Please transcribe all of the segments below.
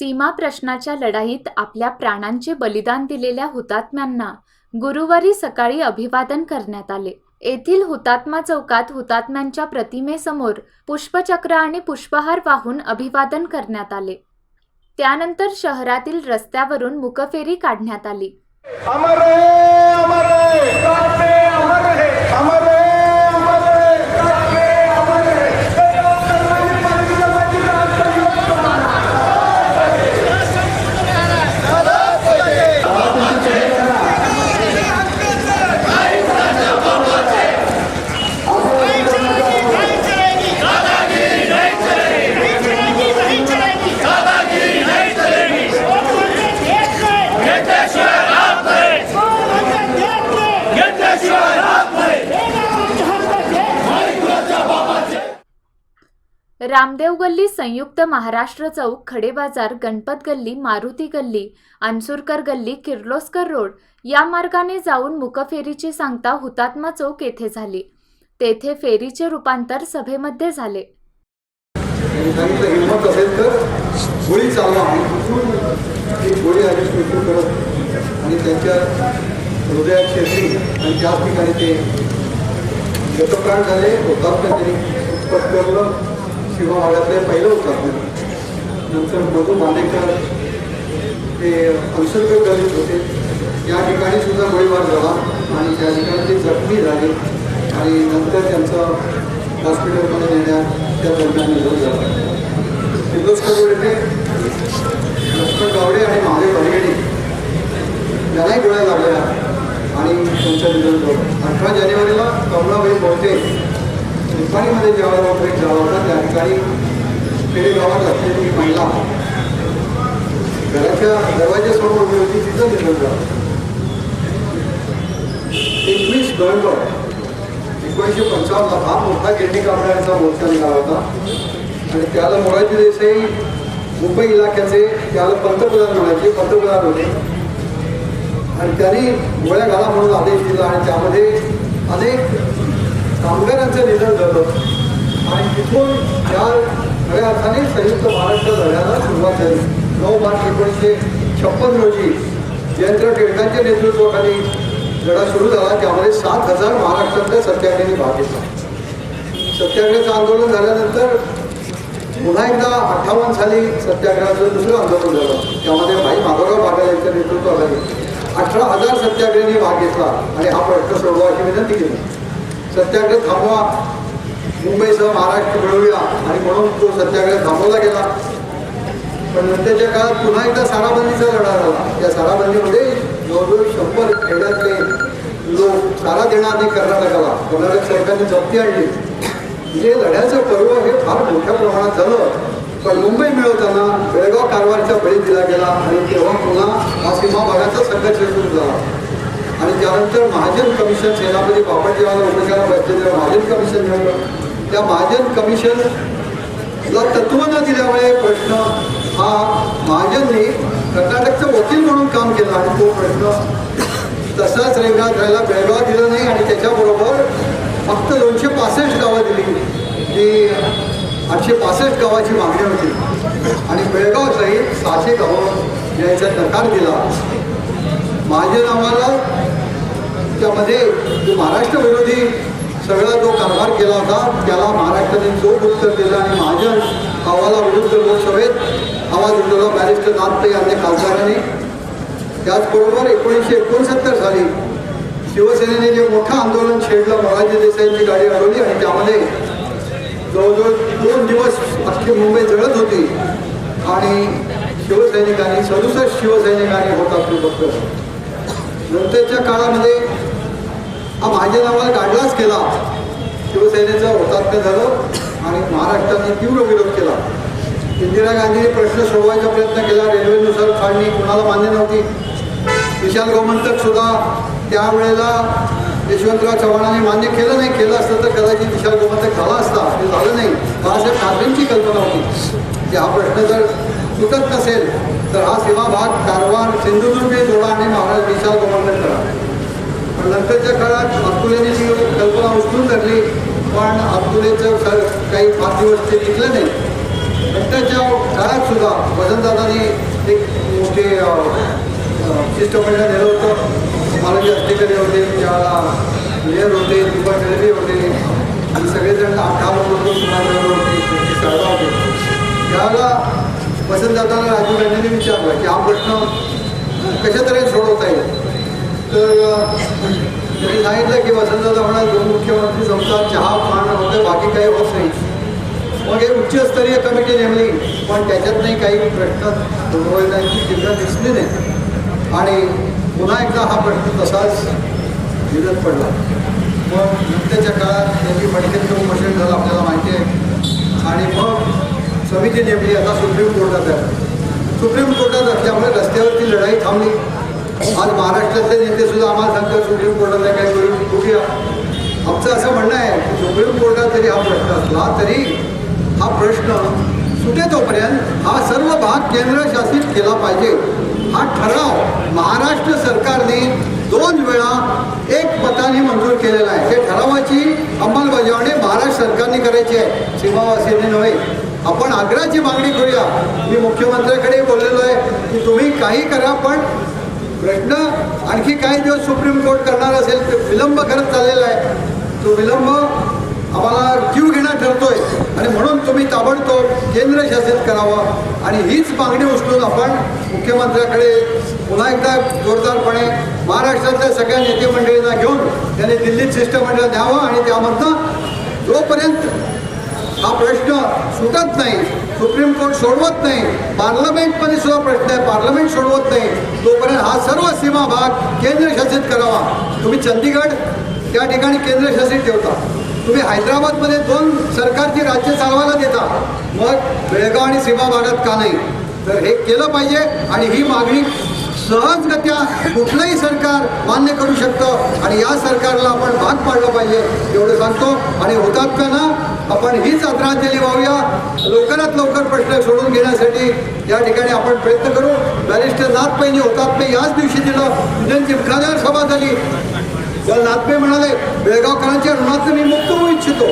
सीमा प्रश्नाच्या लढाईत आपल्या प्राणांचे बलिदान दिलेल्या हुतात्म्यांना गुरुवारी सकाळी अभिवादन करण्यात आले. येथील हुतात्मा चौकात हुतात्म्यांच्या प्रतिमेसमोर पुष्पचक्र आणि पुष्पहार वाहून अभिवादन करण्यात आले. त्यानंतर शहरातील रस्त्यावरून मुकफेरी काढण्यात आली. अमरे, अमरे, रहे काटे अमर रहे अमर रहे अमर रहे काटे अमर रहे जय डॉक्टर मनीष पाटील पाटील राष्ट्रवादी रामदेव गल्ली संयुक्त महाराष्ट्र चौक खडे बाजार गणपत गल्ली मारुती गल्ली अनसुरकर गल्ली किर्लोस्कर रोड या मार्गाने जाऊन मुकफेरीची सांगता हुतात्मा चौक येथे झाली. तेथे फेरीचे रूपांतर सभेमध्ये झाले. आणि तिथून भागातले पहिलं हुतात्म्य नंतर मधु मानेकर ते अंशर्ग गलित होते. या ठिकाणी सुद्धा गोळीबार झाला आणि त्या ठिकाणी ते जखमी झाले आणि नंतर त्यांचं हॉस्पिटलमध्ये नेण्यात त्या दरम्यान निधन झाला. किर्लोस्कर रोड येथे लक्ष्मण गावडे आणि महादेव भरगेडे यांनाही गोळ्या लागल्या आणि त्यांचं निधन झालं. अठरा जानेवारीला कमलाबाई बोलते निपाणीमध्ये जेव्हा ब्रेक झाला होता त्या ठिकाणी खेडेगावात असलेली महिला घराच्या दरवाज्यासमोर उभी होती तिथं निघून झालं एकवीस नोव्हेंबर एकोणीसशे पंचावन्नला हा मोठा गिरणी कामगारांचा मोर्चा निघाला होता. आणि त्याला मोरारजी देसाई मुंबई इलाक्याचे त्याला पंतप्रधान म्हणायचे पंतप्रधान होते. आणि त्यांनी गोळ्या घाला म्हणून आदेश दिला आणि त्यामध्ये अनेक कामगारांचं निधन झालं. आणि तिथून या खऱ्या अर्थाने संयुक्त महाराष्ट्र लढ्याला सुरुवात झाली. नऊ मार्च एकोणीसशे छप्पन रोजी जयंत्र टिळकांच्या नेतृत्वाखाली लढा सुरू झाला. त्यामध्ये सात हजार महाराष्ट्रातल्या सत्याग्रही भाग घेतला. सत्याग्रहाचं आंदोलन झाल्यानंतर पुन्हा एकदा अठ्ठावन्न साली सत्याग्रहाचं दुसरं आंदोलन झालं. त्यामध्ये भाई माधवराव बागल यांच्या नेतृत्वाखाली अठरा हजार सत्याग्रहींनी भाग घेतला. आणि हा प्रश्न सोडवा अशी विनंती केली. सत्याग्रह थांबवा. मुंबईसह महाराष्ट्र मिळवूया. आणि म्हणून तो सत्याग्रह थांबवला गेला. पण नंतरच्या काळात पुन्हा एकदा साराबंदीचा लढा झाला. त्या साराबंदीमध्ये जवळजवळ शंभर खेड्यातले लोक सारा देणारे कर्नाटकाला. कर्नाटक सरकारने जप्ती आणली. म्हणजे लढ्याचं पर्व हे फार मोठ्या प्रमाणात झालं. पण मुंबई मिळवताना बेळगाव कारवारचा बळी दिला गेला. आणि तेव्हा पुन्हा हा सीमा भागाचा संघर्ष सुरू झाला. आणि त्यानंतर महाजन कमिशन सेनापती बापटजीवाला उपचारा बसले महाजन कमिशन मिळवलं त्या महाजन कमिशनला तत्व न दिल्यामुळे प्रश्न हा महाजनने कर्नाटकचं वकील म्हणून काम केलं आणि तो प्रश्न तसाच रेंगात राहिला बेळगाव दिला नाही आणि त्याच्याबरोबर फक्त दोनशे पासष्ट गावं दिली. जी आठशे पासष्ट गावाची मागणी होती. आणि बेळगाव सहित सहाशे गावं द्यायचा नकार दिला. महाजन आम्हाला त्यामध्ये जो महाराष्ट्र विरोधी सगळा जो कारभार केला होता त्याला महाराष्ट्राने चोख उत्तर दिलं आणि महाजन अहवाला विरुद्ध लोकसभेत आवाज उठवला. बॅरिस्टर नाथपै यांनी खासदाराने. त्याचबरोबर एकोणीसशे एकोणसत्तर साली शिवसेनेने जे मोठं आंदोलन छेडलं मोराजी देसाईंची गाडी अडवली आणि त्यामध्ये जवळजवळ दोन दिवस अख्खी मुंबई जळत होती आणि शिवसैनिकांनी सदुसष्ट शिवसैनिकांनी होता बघतो नंतरच्या काळामध्ये हा माझ्या नावाला काढलाच केला. शिवसेनेचं हुतात्म्य झालं आणि महाराष्ट्राने तीव्र विरोध केला. इंदिरा गांधीने प्रश्न सोडवायचा प्रयत्न केला. रेल्वेनुसार फाळणी कुणाला मान्य नव्हती. विशाल गोमंतक सुद्धा त्यावेळेला यशवंतराव चव्हाणांनी मान्य केलं नाही. केलं असतं तर कदाचित विशाल गोमंतक झाला असता. ते झालं नाही. बाळासाहेब ठाकरेंची कल्पना होती. की हा प्रश्न जर सुटत नसेल तर हा सीमा भाग कारवार सिंधुदुर्ग जोडा आणि महाराज विशाल गोमंतक करा. पण नंतरच्या काळात अब्दुलेने ती कल्पना उचलून धरली पण अब्दुलेचं काही पाच दिवस ते निघलं नाही. नंतरच्या काळात सुद्धा वसंतदादांनी एक मोठे शिष्टमंडळ नेलं होतं. मालवी अस्तेकरे होते त्याला मेयर होते दीपक रेल्वे होते आणि सगळेजण आठ दहा लोक होते होते. होते राजीव गांधींनी विचारलं की हा प्रश्न कशा तऱ्हे सोडवता येईल? सांगितलं की वसंतदादा म्हणाल दोन मुख्यमंत्री संस्था चहा पान होते बाकी काही होत नाही. मग हे उच्चस्तरीय कमिटी नेमली पण त्याच्यात नाही काही प्रश्न सोडवायची चिन्ह दिसली नाही. आणि पुन्हा एकदा हा प्रश्न तसाच विरत पडला. मग नंतरच्या काळात त्यांनी फडकेत करून मशीन झालं आपल्याला माहिती आहे. आणि मग समिती नेमली आता सुप्रीम कोर्टात आहे. सुप्रीम कोर्टात असल्यामुळे रस्त्यावरती लढाई थांबली. आज महाराष्ट्रातले नेते सुद्धा आम्हाला सांगतात सुप्रीम कोर्टाला काय करून बघूया आमचं असं म्हणणं आहे की सुप्रीम कोर्टात जरी हा प्रश्न असला तरी हा प्रश्न सुटे तोपर्यंत हा सर्व भाग केंद्र शासित केला पाहिजे. हा ठराव महाराष्ट्र सरकारने दोन वेळा एक मताने मंजूर केलेला आहे. त्या ठरावाची अंमलबजावणी महाराष्ट्र सरकारने करायची आहे. सीमावासींनी नव्हे. आपण आग्रहाची मागणी करूया. मी मुख्यमंत्र्याकडे बोललेलो आहे की तुम्ही काही करा पण प्रश्न आणखी काही दिवस सुप्रीम कोर्ट करणार असेल तर विलंब करत चाललेला आहे. तो विलंब आम्हाला जीव घेणं ठरतोय. आणि म्हणून तुम्ही ताबडतोब केंद्रशासित करावं. आणि हीच मागणी उचलून आपण मुख्यमंत्र्याकडे पुन्हा एकदा जोरदारपणे महाराष्ट्रातल्या सगळ्या नेते मंडळींना घेऊन त्यांनी दिल्लीत शिष्टमंडळ द्यावं आणि त्यामधनं जोपर्यंत हा प्रश्न सुटत नाही सुप्रीम कोर्ट सोडवत नाही. पार्लमेंटमध्ये सुद्धा प्रश्न आहे. पार्लमेंट सोडवत नाही. तोपर्यंत हा सर्व सीमा भाग केंद्रशासित करावा. तुम्ही चंदीगड त्या ठिकाणी केंद्रशासित ठेवता. तुम्ही हैदराबादमध्ये दोन सरकारची राज्य चालवायला देता. मग बेळगाव आणि सीमा भागात का नाही? तर हे केलं पाहिजे आणि ही मागणी सहजगत्या कुठलंही सरकार मान्य करू शकतं. आणि या सरकारला आपण भाग पाडलं पाहिजे एवढं सांगतो. आणि हुतात्म्यांना आपण हीच आदरांजली वाहूया. लवकरात लवकर प्रश्न सोडून घेण्यासाठी या ठिकाणी आपण प्रयत्न करू. बॅरिस्टर नाथपैनी हुतात्मे याच दिवशी दिलं त्यांची सभा झाली. तर नाथपे म्हणाले बेळगावकरांच्या ऋणाचं मी मुक्त होऊ इच्छितो.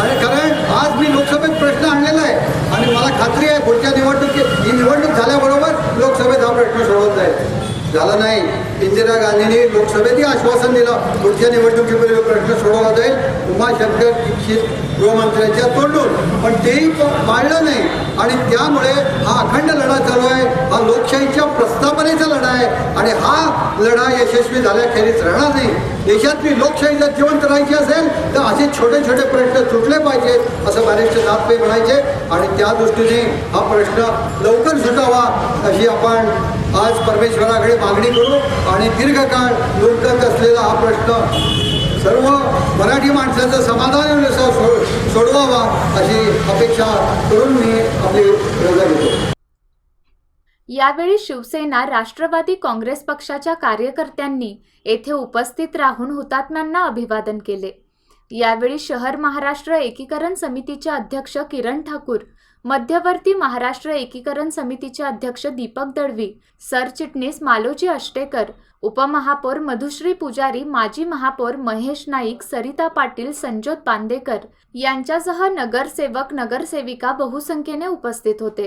आणि कारण आज मी लोकसभेत प्रश्न आणलेला आहे. आणि मला खात्री आहे पुढच्या निवडणुकीत ही निवडणूक झाल्याबरोबर लोकसभेत हा प्रश्न सोडवत जाईल झालं नाही. इंदिरा गांधींनी लोकसभेतही आश्वासन दिलं. पुढच्या निवडणुकीपूर्वी प्रश्न सोडवला जाईल. उमाशंकर दीक्षित गृहमंत्र्यांच्या तोंडून. पण तेही पाळलं नाही. आणि त्यामुळे हा अखंड लढा चालू आहे. हा लोकशाहीच्या प्रस्थापनेचा लढा आहे. आणि हा लढा यशस्वी झाल्याखेरीज राहणार नाही. देशातली लोकशाही जर जिवंत राहायची असेल तर असे छोटे छोटे प्रश्न सुटले पाहिजेत असं बॅरिस्टर नाथपे म्हणायचे. आणि त्या दृष्टीने हा प्रश्न लवकर सुटावा अशी आपण आज परमेश्वराकडे मागणी करू आणि दीर्घकाळ लुटत असलेला हा प्रश्न सर्व मराठी माणसाचं समाधान सो- सो- सोडवावा अशी अपेक्षा करून मी आपली रजा घेतो. यावेळी शिवसेना राष्ट्रवादी काँग्रेस पक्षाच्या कार्यकर्त्यांनी येथे उपस्थित राहून हुतात्म्यांना अभिवादन केले. यावेळी शहर महाराष्ट्र एकीकरण समितीचे अध्यक्ष किरण ठाकूर मध्यवर्ती महाराष्ट्र एकीकरण समितीचे अध्यक्ष दीपक दळवी सरचिटणीस मालोजी अष्टेकर उपमहापौर मधुश्री पुजारी माजी महापौर महेश नाईक सरिता पाटील संजोत बांदेकर यांच्यासह नगरसेवक नगरसेविका बहुसंख्येने उपस्थित होते.